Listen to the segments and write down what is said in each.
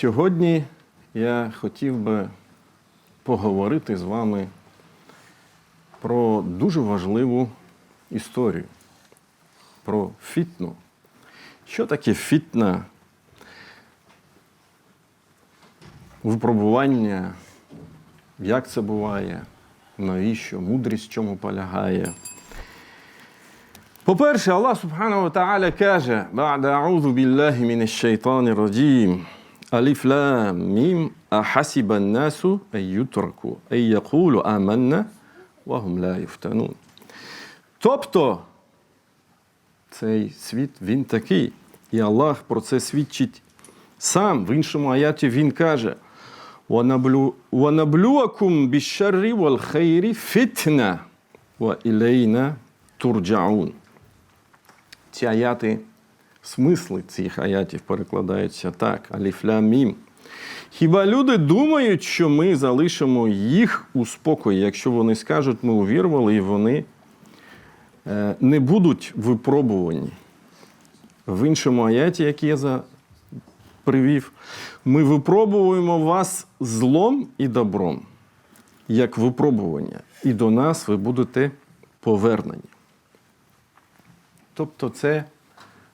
Сьогодні я хотів би поговорити з вами про дуже важливу історію, про фітну. Що таке фітна? Випробування, як це буває, навіщо, мудрість в чому полягає. По-перше, Аллах Субхану Та'аля каже: «Ба'да а'удhu біllahi мінаш шайтани раджім. ألف لام ميم. أحسب الناس أن يتركوا أن يقولوا آمنا وهم لا يفتنون. تبتو цей світ він такий, і Аллах про це свідчить сам. В іншому аяті він каже: وَنَبْلُوَكُمْ بِالشَّرِّ وَالْخَيْرِ فِتْنَةً وَإِلَيْنَا تُرْجَعُونَ Ці аяти смисли цих аятів перекладаються так: аліфля мім. Хіба люди думають, що ми залишимо їх у спокої, якщо вони скажуть, ми увірвали, і вони е, не будуть випробувані. В іншому аяті, який я за... привів, ми випробуємо вас злом і добром, як випробування, і до нас ви будете повернені. Тобто це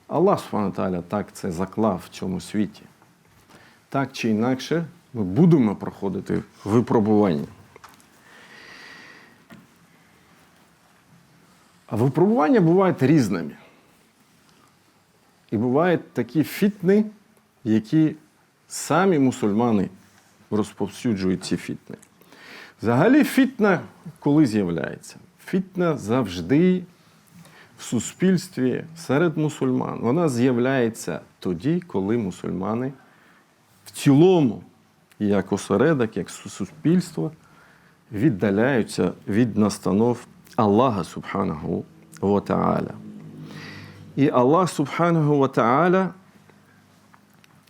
Аллах Тааля так це заклав в цьому світі. Так чи інакше, ми будемо проходити випробування. А випробування бувають різними. І бувають такі фітни, які самі мусульмани розповсюджують ці фітни. Взагалі, фітна коли з'являється? Фітна завжди в суспільстві серед мусульман. Вона з'являється тоді, коли мусульмани в цілому, як осередок, як су- суспільство, віддаляються від настанов Аллаха Субханаху ва Та'аля. І Аллах Субханаху ва Та'аля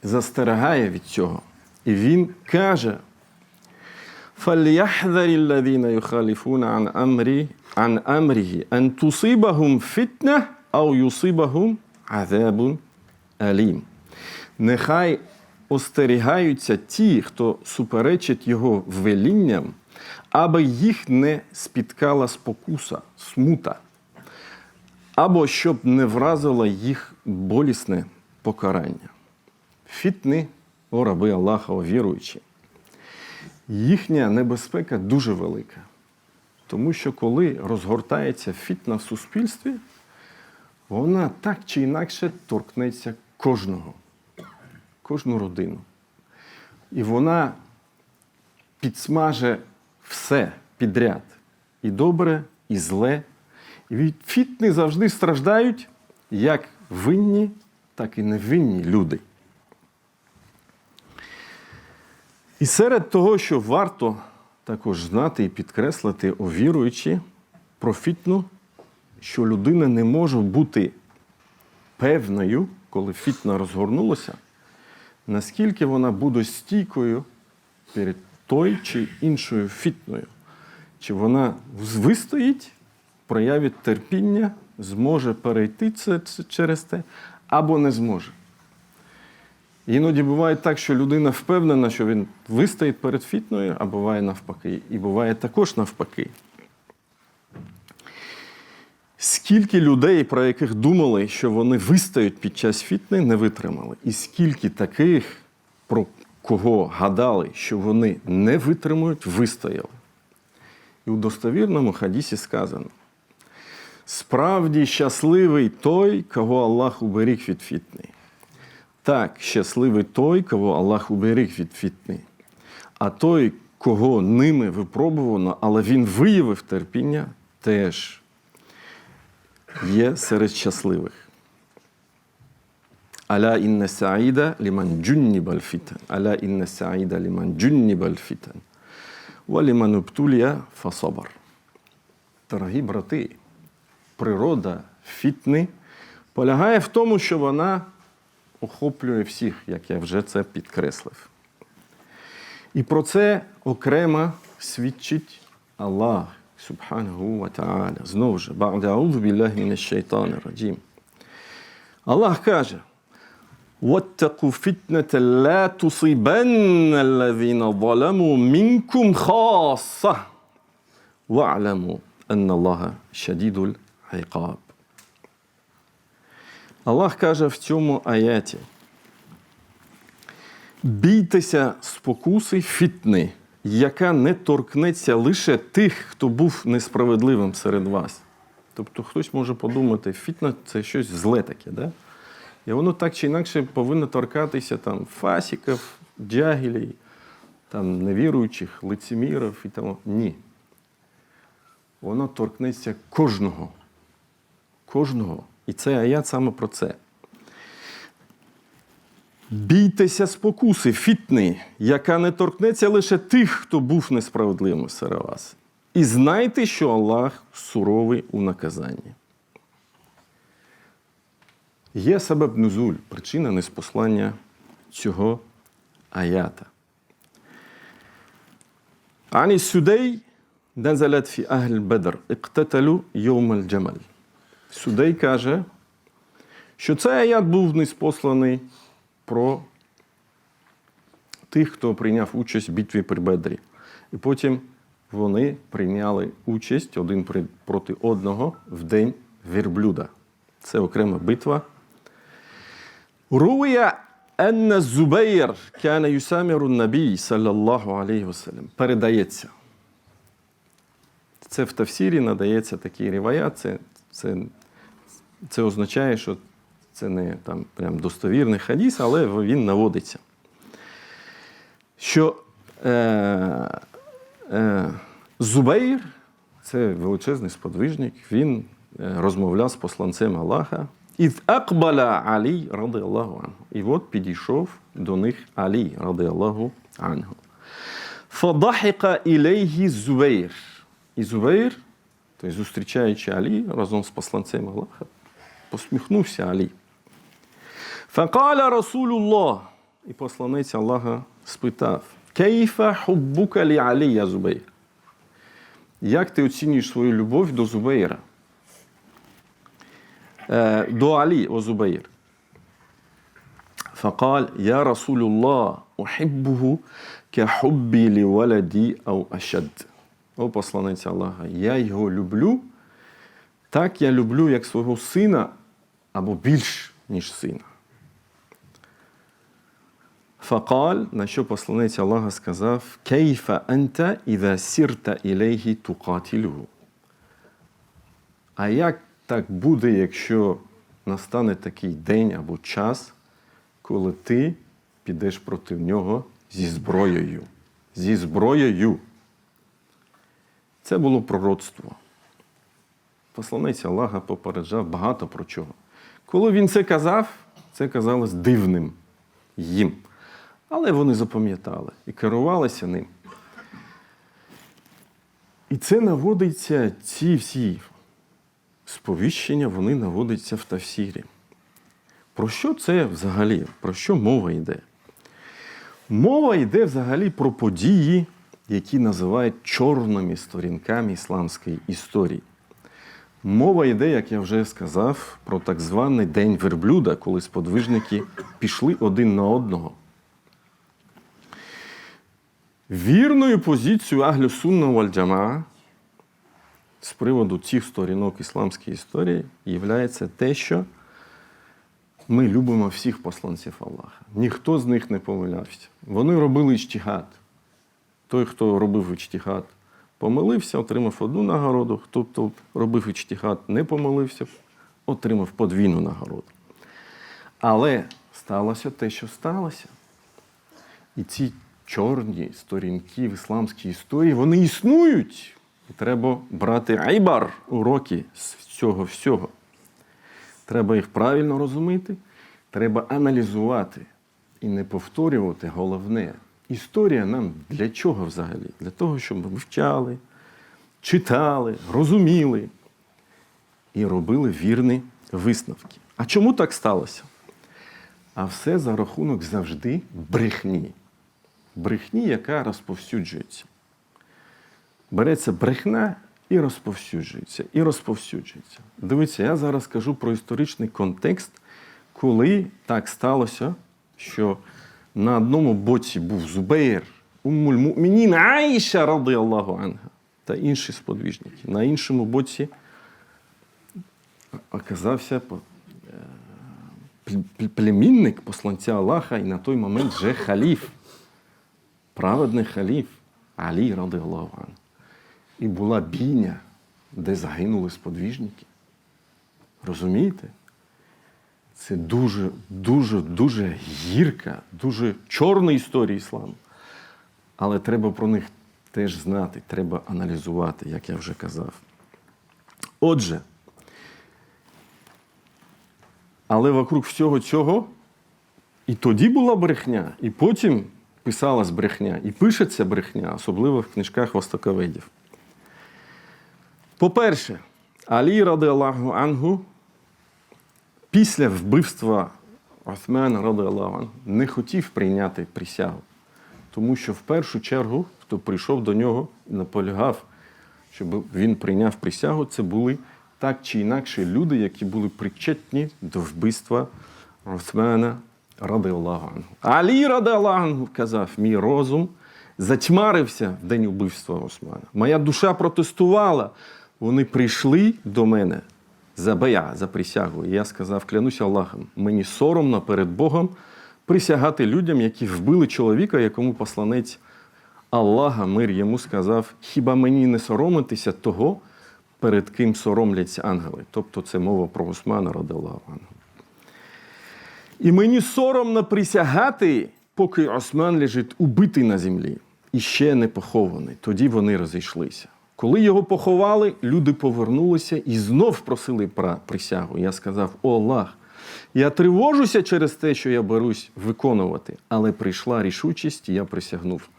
застерегає від цього. І Він каже, فليحذر الذين يخالفون عن أمري عن أمره أن تصيبهم فتنة أو يصيبهم عذاب أليم. Нехай остерігаються ті, хто суперечить його велінням, аби їх не спіткала спокуса, смута, або щоб не вразило їх болісне покарання. Фітни, о раби Аллаха, о віруючі їхня небезпека дуже велика. Тому що коли розгортається фітна в суспільстві, вона так чи інакше торкнеться кожного, кожну родину. І вона підсмаже все підряд. І добре, і зле. І від фітни завжди страждають як винні, так і невинні люди. І серед того, що варто також знати і підкреслити о віруючі про фітну, що людина не може бути певною, коли фітна розгорнулася, наскільки вона буде стійкою перед той чи іншою фітною. Чи вона вистоїть, проявить терпіння, зможе перейти це через те, або не зможе. Іноді буває так, що людина впевнена, що він вистоїть перед фітною, а буває навпаки. І буває також навпаки. Скільки людей, про яких думали, що вони вистоять під час фітни, не витримали. І скільки таких, про кого гадали, що вони не витримують, вистояли. І у достовірному хадісі сказано: справді щасливий той, кого Аллах уберіг від фітни. Так, щасливий той, кого Аллах уберіг від фітни. А той, кого ними випробувано, але він виявив терпіння, теж є серед щасливих. Аля інна саїда ліман джуннібаль фітан. Аля інна саїда ліман джуннібаль фітан. Ва ліман уптулія фасабар. Дорогі брати, природа фітни полягає в тому, що вона охоплює всіх, як я вже це підкреслив. І про це окремо свідчить Аллах Субханаху ва Та'аля. Знову ж, бa'да аузу білляхі мінаш шайтани раджім. Аллах каже: واتقوا فتنة لا تصيبن الذين ظلموا منكم خاصة واعلموا أن الله شديد العقاب Аллах каже в цьому аяті: Бійтеся спокуси фітни, яка не торкнеться лише тих, хто був несправедливим серед вас. Тобто хтось може подумати, фітна це щось зле таке, да? І воно так чи інакше повинно торкатися там фасіків, джагілей, там невіруючих, лицемірів і тому. Ні. Воно торкнеться кожного. Кожного. І цей аят саме про це. Бійтеся спокуси, фітни, яка не торкнеться лише тих, хто був несправедливим серед вас. І знайте, що Аллах суровий у наказанні. Є себе бнузуль причина неспослання цього аята. Ані сюдей, дезалят фі агль бедр, іктеталю йомаль джамаль. Судей каже, що цей як був неспосланий про тих, хто прийняв участь в битві при Бедрі. І потім вони прийняли участь один проти одного в день вірблюда. Це окрема битва. Руя Енна Зубейр кана Юсаміру Набій, саллаллаху алейхи вассалям, передається. Це в Тавсірі надається такий ріваят, це, це це означає, що це не там прям достовірний хадіс, але він наводиться. Що е, е, Зубейр це величезний сподвижник, він е, розмовляв з посланцем Аллаха. Із акбала Алі, ради Аллаху анху. І от підійшов до них Алі, ради Аллаху анху. Фадахіка ілейгі Зубейр. І Зубейр, тобто зустрічаючи Алі разом з посланцем Аллаха, посміхнувся Алі. Факаля Расулюллах. І посланець Аллаха спитав: Кейфа хуббука лі Алі я Зубейр? Як ти оцінюєш свою любов до Зубейра? Е, до Алі о Зубейр. Факаль я Расулюллах ухиббуху кахуббі лі валяді ау ашад. О посланець Аллаха, я його люблю. Так я люблю як свого сина або більш, ніж сина. Факаль, на що посланець Аллаха сказав: Кейфа анта іда сірта ілейхі тукатілюгу. А як так буде, якщо настане такий день або час, коли ти підеш проти нього зі зброєю? Зі зброєю. Це було пророцтво. Посланець Аллаха попереджав багато про чого. Коли він це казав, це казалось дивним їм. Але вони запам'ятали і керувалися ним. І це наводиться, ці всі сповіщення, вони наводяться в Тавсірі. Про що це взагалі? Про що мова йде? Мова йде взагалі про події, які називають чорними сторінками ісламської історії. Мова йде, як я вже сказав, про так званий День верблюда, коли сподвижники пішли один на одного. Вірною позицією Аглю Сунна Вальджама з приводу цих сторінок ісламської історії є те, що ми любимо всіх посланців Аллаха. Ніхто з них не помилявся. Вони робили іштігад. Той, хто робив іштігад, помилився, отримав одну нагороду. Хто, хто робив іштігад, не помилився, отримав подвійну нагороду. Але сталося те, що сталося. І ці чорні сторінки в ісламській історії, вони існують. І треба брати айбар, уроки з цього всього. Треба їх правильно розуміти, треба аналізувати і не повторювати головне. Історія нам для чого взагалі? Для того, щоб ми вивчали, читали, розуміли і робили вірні висновки. А чому так сталося? А все за рахунок завжди брехні. Брехні, яка розповсюджується. Береться брехня і розповсюджується, і розповсюджується. Дивіться, я зараз кажу про історичний контекст, коли так сталося, що на одному боці був Зубейр, Уммуль Мумінін, Аїша, ради Аллаху анга, та інші сподвіжники. На іншому боці оказався е, пль- пль- племінник посланця Аллаха і на той момент вже халіф, праведний халіф Алі, ради Аллаху анга. І була бійня, де загинули сподвіжники. Розумієте? Це дуже, дуже, дуже гірка, дуже чорна історія ісламу. Але треба про них теж знати, треба аналізувати, як я вже казав. Отже, але вокруг всього цього і тоді була брехня, і потім писалась брехня, і пишеться брехня, особливо в книжках востоковедів. По-перше, Алі ради Аллаху Ангу після вбивства Османа ради Аллаху не хотів прийняти присягу. Тому що в першу чергу, хто прийшов до нього і наполягав, щоб він прийняв присягу, це були так чи інакше люди, які були причетні до вбивства Османа ради Аллаху Алі ради Аллаху казав, мій розум затьмарився в день вбивства Османа. Моя душа протестувала. Вони прийшли до мене за бая, за присягу. І я сказав, клянуся Аллахом, мені соромно перед Богом присягати людям, які вбили чоловіка, якому посланець Аллаха, мир йому сказав, хіба мені не соромитися того, перед ким соромляться ангели? Тобто це мова про Османа ради Аллаху Ангел. І мені соромно присягати, поки Осман лежить убитий на землі і ще не похований. Тоді вони розійшлися. Коли його поховали, люди повернулися і знов просили про присягу. Я сказав: О Аллах, я тривожуся через те, що я берусь виконувати, але прийшла рішучість, і я присягнув.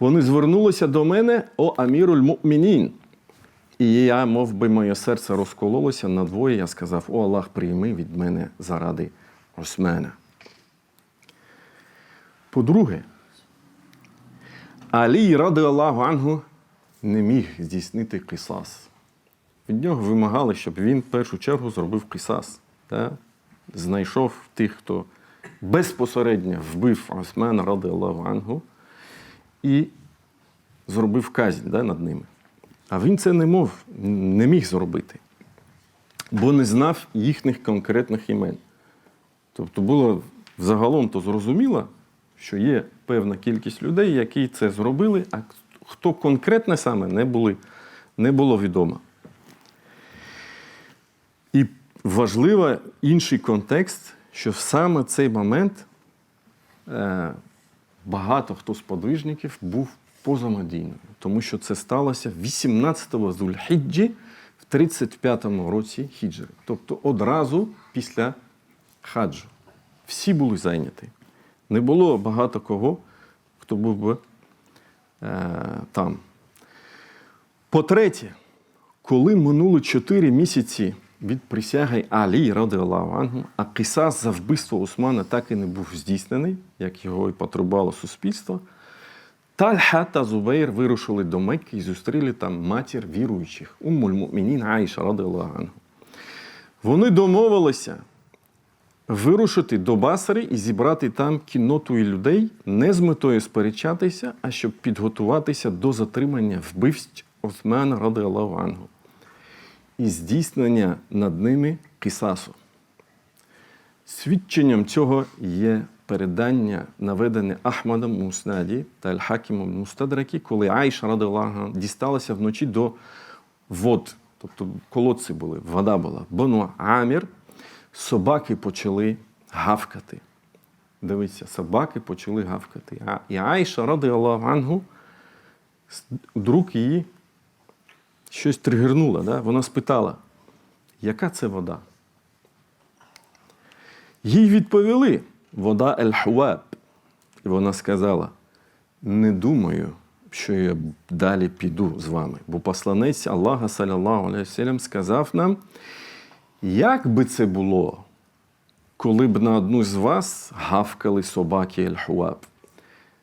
Вони звернулися до мене, о Аміруль Мумінін. І я, мов би, моє серце розкололося надвоє. Я сказав: О Аллах, прийми від мене заради Османа. По-друге, Алі, ради Аллаху Ангу, не міг здійснити кисас. Від нього вимагали, щоб він в першу чергу зробив кисас. Та? Знайшов тих, хто безпосередньо вбив Османа ради Аллаху Ангу і зробив казнь да, над ними. А він це не мов, не міг зробити, бо не знав їхніх конкретних імен. Тобто було взагалом то зрозуміло, що є певна кількість людей, які це зробили, а хто конкретно саме не, були, не було відомо. І важливий інший контекст, що саме цей момент е, багато хто з подвижників був поза Мадіною, тому що це сталося 18-го Зульхіджі в 35-му році хіджри, тобто одразу після хаджу. Всі були зайняті. Не було багато кого, хто був би там. По-третє, коли минуло 4 місяці від присяги Алі Ангу, а кисас за вбивство Усмана так і не був здійснений, як його і потребувало суспільство, Тальха та Зубейр вирушили до Мекки і зустріли там матір віруючих, Уммуль Мумінін Аїша ради. Вони домовилися вирушити до Басари і зібрати там кінноту і людей не з метою сперечатися, а щоб підготуватися до затримання вбивств Османа ради Аллаху Ангу і здійснення над ними кисасу. Свідченням цього є передання, наведене Ахмадом Муснаді та Аль-Хакімом Мустадракі, коли Айша ради Ангу дісталася вночі до вод, тобто колодці були, вода була. Бону Амір, собаки почали гавкати. Дивіться, собаки почали гавкати. А і ради Аллаху Ангу, вдруг її щось тригернуло. Да? Вона спитала, яка це вода? Їй відповіли вода Ель-Хуаб. І вона сказала: не думаю, що я далі піду з вами. Бо посланець Аллаха, саляллаху алейхи сказав нам, як би це було, коли б на одну з вас гавкали собаки Ель-Хуаб.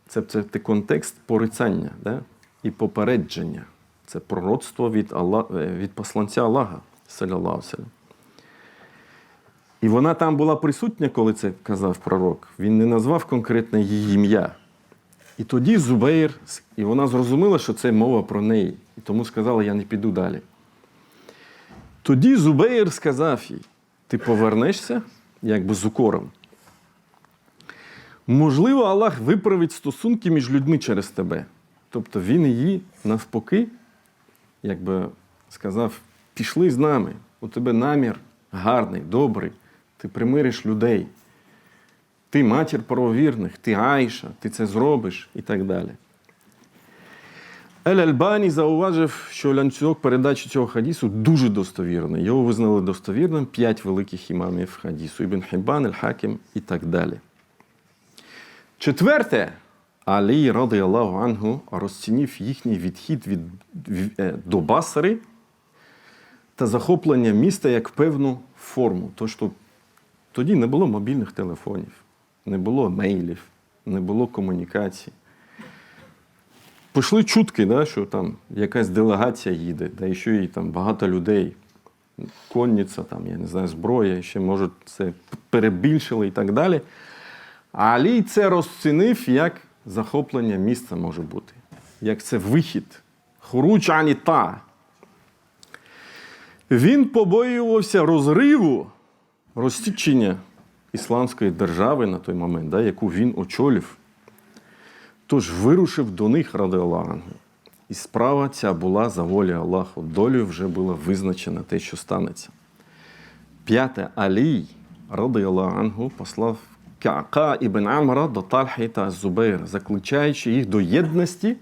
Це, це, це контекст порицання да? і попередження. Це пророцтво від, Аллах, від посланця Аллаха, І вона там була присутня, коли це казав пророк. Він не назвав конкретно її ім'я. І тоді Зубейр, і вона зрозуміла, що це мова про неї. І тому сказала, я не піду далі. Тоді Зубейр сказав їй: ти повернешся якби з укором. Можливо, Аллах виправить стосунки між людьми через тебе. Тобто він її навпаки, якби сказав, пішли з нами, у тебе намір гарний, добрий, ти примириш людей. Ти матір правовірних, ти Айша, ти це зробиш і так далі. Ель Альбані зауважив, що ланцюг передачі цього хадісу дуже достовірний. Його визнали достовірним п'ять великих імамів хадісу Ібн Хібан, Ель-Хакім і так далі. Четверте, Алі, ради Аллаху Ангу, розцінив їхній відхід від, е, до Басари та захоплення міста як певну форму. То, що тоді не було мобільних телефонів, не було мейлів, не було комунікацій. Пішли чутки, да, що там якась делегація їде, да і що їй там багато людей, конниця, там, я не знаю, зброя, ще, може, це перебільшили і так далі. Алій це розцінив як захоплення міста може бути, як це вихід. Хуруч аніта. Він побоювався розриву, розсічення ісламської держави на той момент, да, яку він очолив. Тож вирушив до них ради Аллаху. І справа ця була за волі Аллаху. Долею вже було визначено те, що станеться. П'яте Алій, ради Аллаху, послав Каака ібн Амра до Тальхи та Зубейра, закликаючи їх до єдності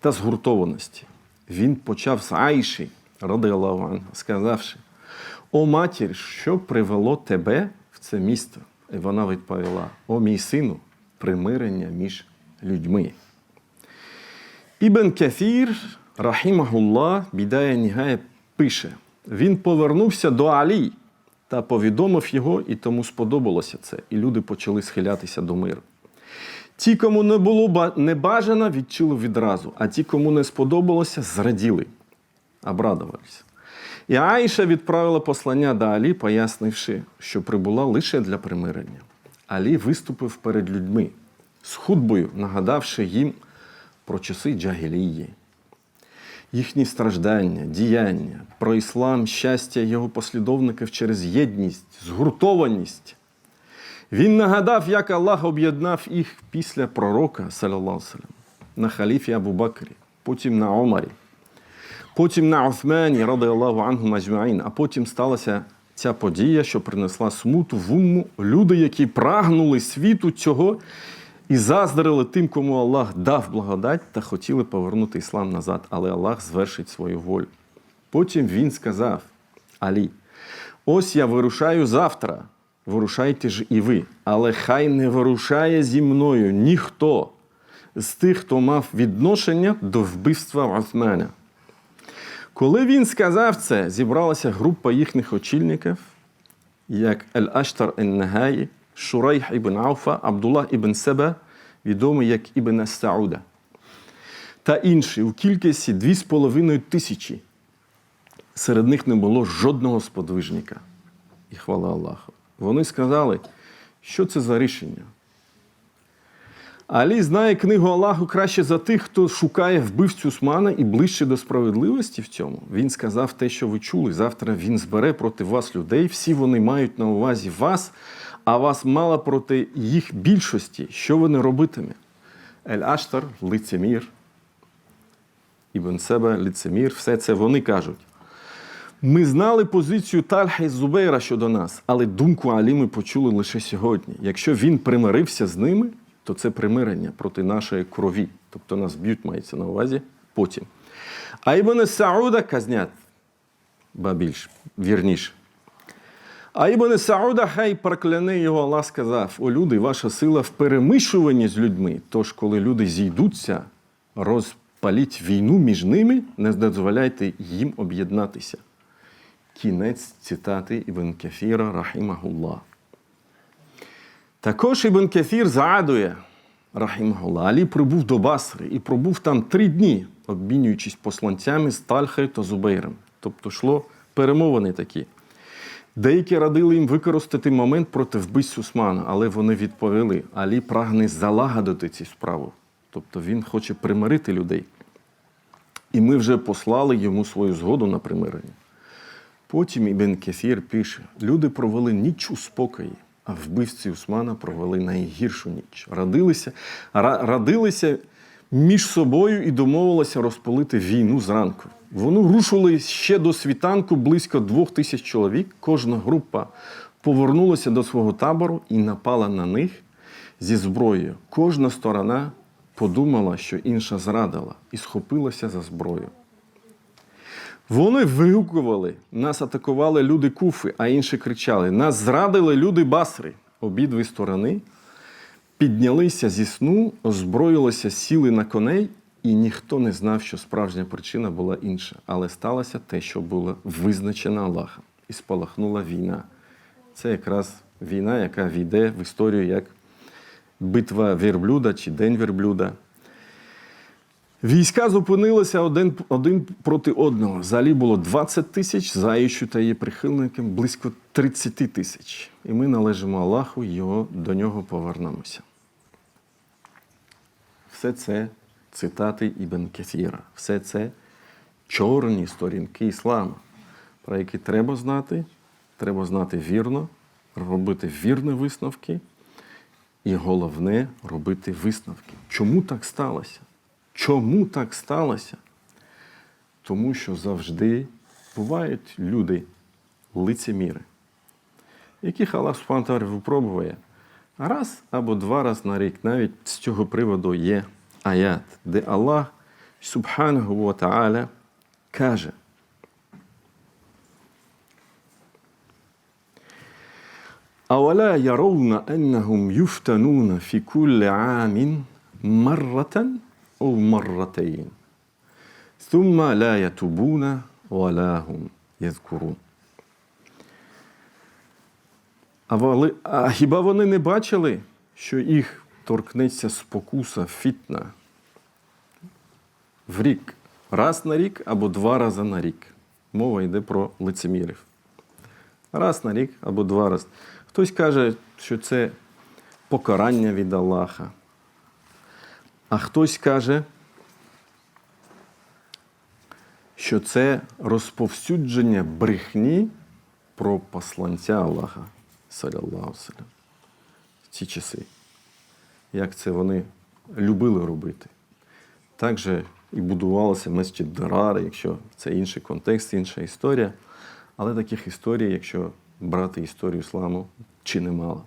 та згуртованості. Він почав з Айші, ради Аллаху, сказавши: О матір, що привело тебе в це місто? І вона відповіла: О мій сину, примирення між людьми. Ібн Кафір, рахімахулlah, бідає Нігає, пише: він повернувся до Алі та повідомив його, і тому сподобалося це, і люди почали схилятися до миру. Ті, кому не було ба- небажано, відчули відразу, а ті, кому не сподобалося, зраділи, обрадувалися. І Аїша відправила послання до Алі, пояснивши, що прибула лише для примирення. Алі виступив перед людьми з худбою, нагадавши їм про часи джагілії, їхні страждання, діяння, про іслам, щастя його послідовників через єдність, згуртованість. Він нагадав, як Аллах об'єднав їх після пророка, салям, на халіфі Абу Бакрі, потім на Омарі, потім на Уthмані, ради Аллаху ангу мажмаїн, а потім сталася ця подія, що принесла смуту в умму. Люди, які прагнули світу цього і заздрили тим, кому Аллах дав благодать та хотіли повернути іслам назад, але Аллах звершить свою волю. Потім він сказав Алі: ось я вирушаю завтра. Вирушайте ж і ви, але хай не вирушає зі мною ніхто з тих, хто мав відношення до вбивства Уthмана. Коли він сказав це, зібралася група їхніх очільників, як Ель-Аштар Ен-Нагаї, Шурайх ібн Ауфа, Абдулlah ібн Себе, відомий як Ібн Ас-Сауда, та інші у кількості дві з половиною тисячі. Серед них не було жодного сподвижника. І хвала Аллаху. Вони сказали, що це за рішення. Алі знає книгу Аллаху краще за тих, хто шукає вбивцю Усмана і ближче до справедливості в цьому. Він сказав те, що ви чули. Завтра він збере проти вас людей. Всі вони мають на увазі вас, а вас мало проти їх більшості. Що вони робитиме? Ель-Аштар, лицемір, Ібн Себе, лицемір, все це вони кажуть. Ми знали позицію Тальха Зубейра щодо нас, але думку Алі ми почули лише сьогодні. Якщо він примирився з ними, то це примирення проти нашої крові. Тобто нас б'ють, мається на увазі потім. А Ібн Сауда казнят, ба більш вірніше. А Ібн Сауда, хай прокляне його Аллах сказав: О люди, ваша сила в перемишуванні з людьми. Тож, коли люди зійдуться, розпаліть війну між ними, не дозволяйте їм об'єднатися. Кінець цитати Ібн Кефіра, рахімахуллах. Також Ібн Кефір згадує, рахімахуллах, Алі прибув до Басри і пробув там три дні, обмінюючись посланцями з Тальхою та Зубейром. Тобто йшло перемовини такі. Деякі радили їм використати момент проти вбивць Усмана, але вони відповіли: Алі прагне залагодити цю справу. Тобто він хоче примирити людей. І ми вже послали йому свою згоду на примирення. Потім Ібн Кефір пише: люди провели ніч у спокої, а вбивці Усмана провели найгіршу ніч. Радилися, ра- радилися між собою і домовилися розпалити війну зранку. Вони рушили ще до світанку близько двох тисяч чоловік. Кожна група повернулася до свого табору і напала на них зі зброєю. Кожна сторона подумала, що інша зрадила, і схопилася за зброю. Вони вигукували, нас атакували люди Куфи, а інші кричали: Нас зрадили люди Басри. Обидві сторони піднялися зі сну, озброїлися, сіли на коней, і ніхто не знав, що справжня причина була інша. Але сталося те, що було визначено Аллахом, і спалахнула війна. Це якраз війна, яка війде в історію як битва верблюда чи День верблюда. Війська зупинилися один, один проти одного. Взагалі було 20 тисяч, заючу та її прихильникам близько 30 тисяч. І ми належимо Аллаху, його, до нього повернемося. Все це цитати Ібн Кефіра. Все це чорні сторінки ісламу, про які треба знати, треба знати вірно, робити вірні висновки. І головне робити висновки. Чому так сталося? Чому так сталося? Тому що завжди бувають люди, лицеміри, яких Аллах Субхану випробує раз або два рази на рік. Навіть з цього приводу є аят, де Аллах Субханаху ва Тааля каже. أولا يرون أنهم يفتنون في كل عام مرة أو مرتين ثم لا يتوبون ولا هم يذكرون А, вали- а хіба вони не бачили, що їх торкнеться спокуса фітна в рік, раз на рік або два рази на рік? Мова йде про лицемірів. Раз на рік або два рази. Хтось каже, що це покарання від Аллаха. А хтось каже, що це розповсюдження брехні про посланця Аллаха, саляллаху салям, в ці часи. Як це вони любили робити. Так же і будувалося месчид Дарари, якщо це інший контекст, інша історія. Але таких історій, якщо брати історію ісламу, чи немало.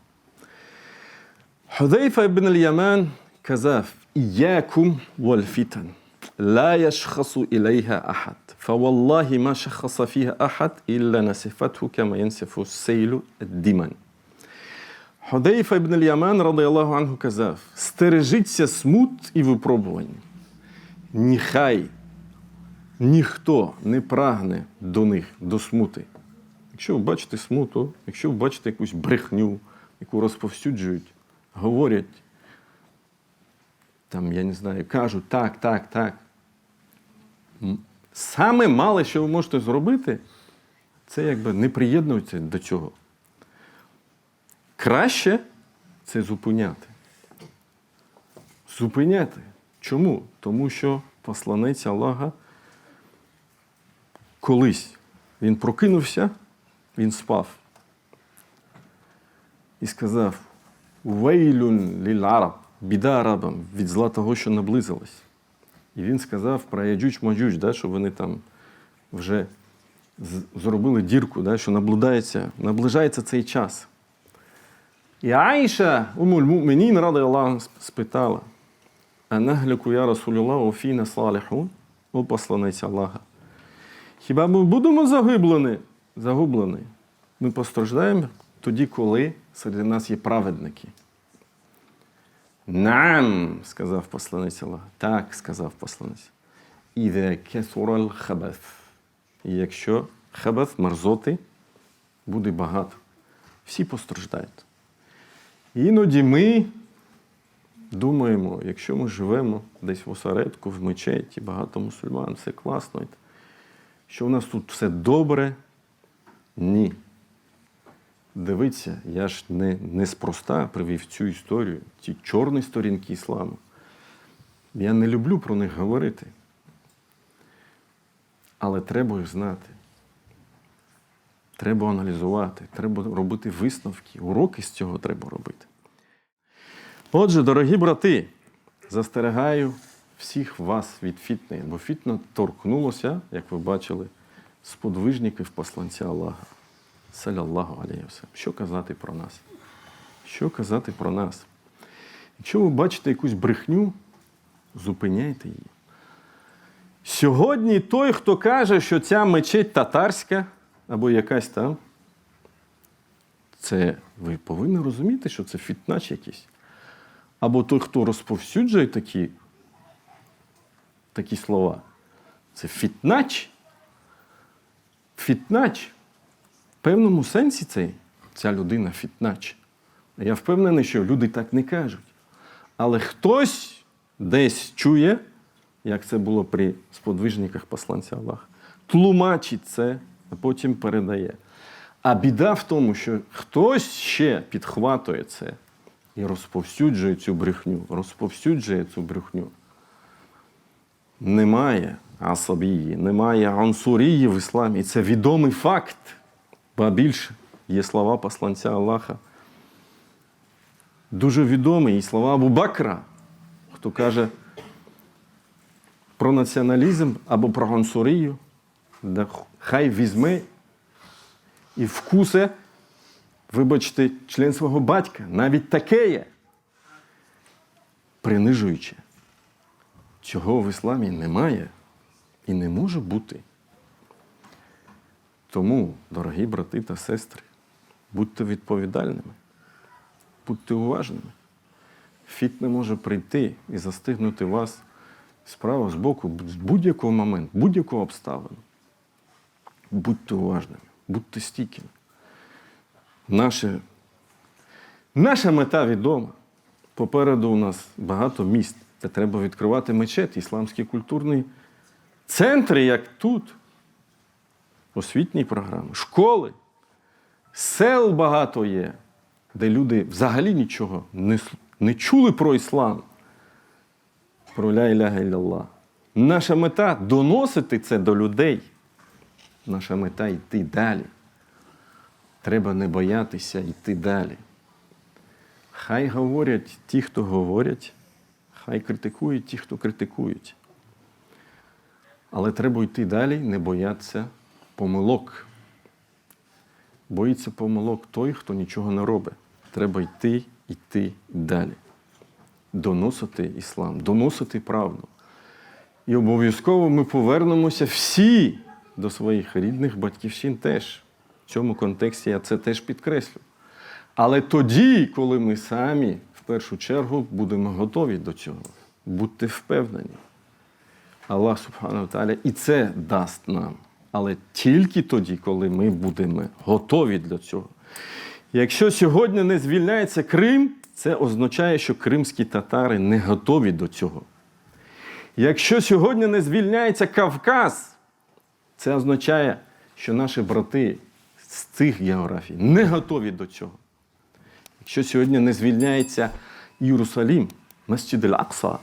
Худейфа ібн al-Ямен казав: Іякум вальфітан. لا يشخص إليها أحد فوالله ما شخص فيها أحد إلا نسفته كما ينسف السيل الدمن Худейфа ібн al-Ямен, радияллаху анху, казав: Стережіться смут і випробувань. Ніхай ніхто не прагне до них, до смути. Якщо ви бачите смуту, якщо ви бачите якусь брехню, яку розповсюджують, говорять, там, я не знаю, кажуть так, так, так. Саме мале, що ви можете зробити, це якби не приєднується до цього. Краще це зупиняти. Зупиняти. Чому? Тому що посланець Аллаха колись він прокинувся, він спав і сказав: Вейлюн ліль біда арабам від зла того, що наблизилось. І він сказав про Яджуч Маджуч, да, що вони там вже зробили дірку, да, що наблюдається, наближається цей час. І Аїша, мумінін, ради Аллаху, спитала, а нагляку я Расулюллах, офіна саліхун, о посланець Аллаха. Хіба ми будемо загублені? Загублені. Ми постраждаємо тоді, коли серед нас є праведники. Нам, сказав посланець Аллаха. Так, сказав посланець. Іде кесурал хабаth. І якщо хабаth, мерзоти, буде багато. Всі постраждають. Іноді ми думаємо, якщо ми живемо десь в осередку, в мечеті, багато мусульман, все класно, що у нас тут все добре. Ні. Дивіться, я ж не, неспроста привів цю історію, ті чорні сторінки ісламу. Я не люблю про них говорити. Але треба їх знати. Треба аналізувати, треба робити висновки, уроки з цього треба робити. Отже, дорогі брати, застерігаю всіх вас від фітни, бо фітна торкнулося, як ви бачили, сподвижників посланця Аллаха. Саляллаху алейhi. Що казати про нас? Що казати про нас? Якщо ви бачите якусь брехню, зупиняйте її. Сьогодні той, хто каже, що ця мечеть татарська або якась там, це ви повинні розуміти, що це фітнач якийсь. Або той, хто розповсюджує такі, такі слова, це фітнач. Фітнач. Певному сенсі це, ця людина фітнач. Я впевнений, що люди так не кажуть. Але хтось десь чує, як це було при сподвижниках посланця Аллаха, тлумачить це, а потім передає. А біда в тому, що хтось ще підхватує це і розповсюджує цю брехню, розповсюджує цю брехню. Немає асабії, немає ансурії в ісламі. Це відомий факт. Ба більше є слова посланця Аллаха. Дуже відомі і слова Абу Бакра, хто каже про націоналізм або про ансурію, да хай візьме і вкусе, вибачте, член свого батька. Навіть таке є. Принижуюче. Цього в ісламі немає і не може бути. Тому, дорогі брати та сестри, будьте відповідальними, будьте уважними. Фіт не може прийти і застигнути вас справа з боку з будь-якого моменту, будь-якого обставину. Будьте уважними, будьте стійкими. Наше, наша мета відома. Попереду у нас багато міст, де треба відкривати мечети, ісламські культурні центри, як тут, освітні програми, школи, сел багато є, де люди взагалі нічого не, не чули про іслам, про ля іляха ілlallah. Наша мета доносити це до людей. Наша мета йти далі. Треба не боятися йти далі. Хай говорять ті, хто говорять, хай критикують ті, хто критикують. Але треба йти далі, не боятися помилок. Боїться помилок той, хто нічого не робить. Треба йти, йти далі. Доносити іслам, доносити правду. І обов'язково ми повернемося всі до своїх рідних батьківщин теж. В цьому контексті я це теж підкреслю. Але тоді, коли ми самі в першу чергу будемо готові до цього, будьте впевнені. Аллах Субхану Тааля і це дасть нам. Але тільки тоді, коли ми будемо готові для цього. Якщо сьогодні не звільняється Крим, це означає, що кримські татари не готові до цього. Якщо сьогодні не звільняється Кавказ, це означає, що наші брати з цих географій не готові до цього. Якщо сьогодні не звільняється Єрусалім, Масджид Аль-Акса,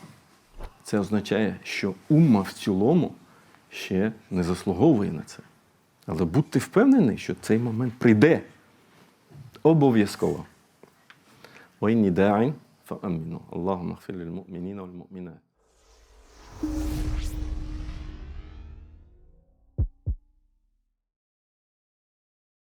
це означає, що умма в цілому ще не заслуговує на це. Але будьте впевнені, що цей момент прийде обов'язково. وإني داع فأمنوا اللهم اغفر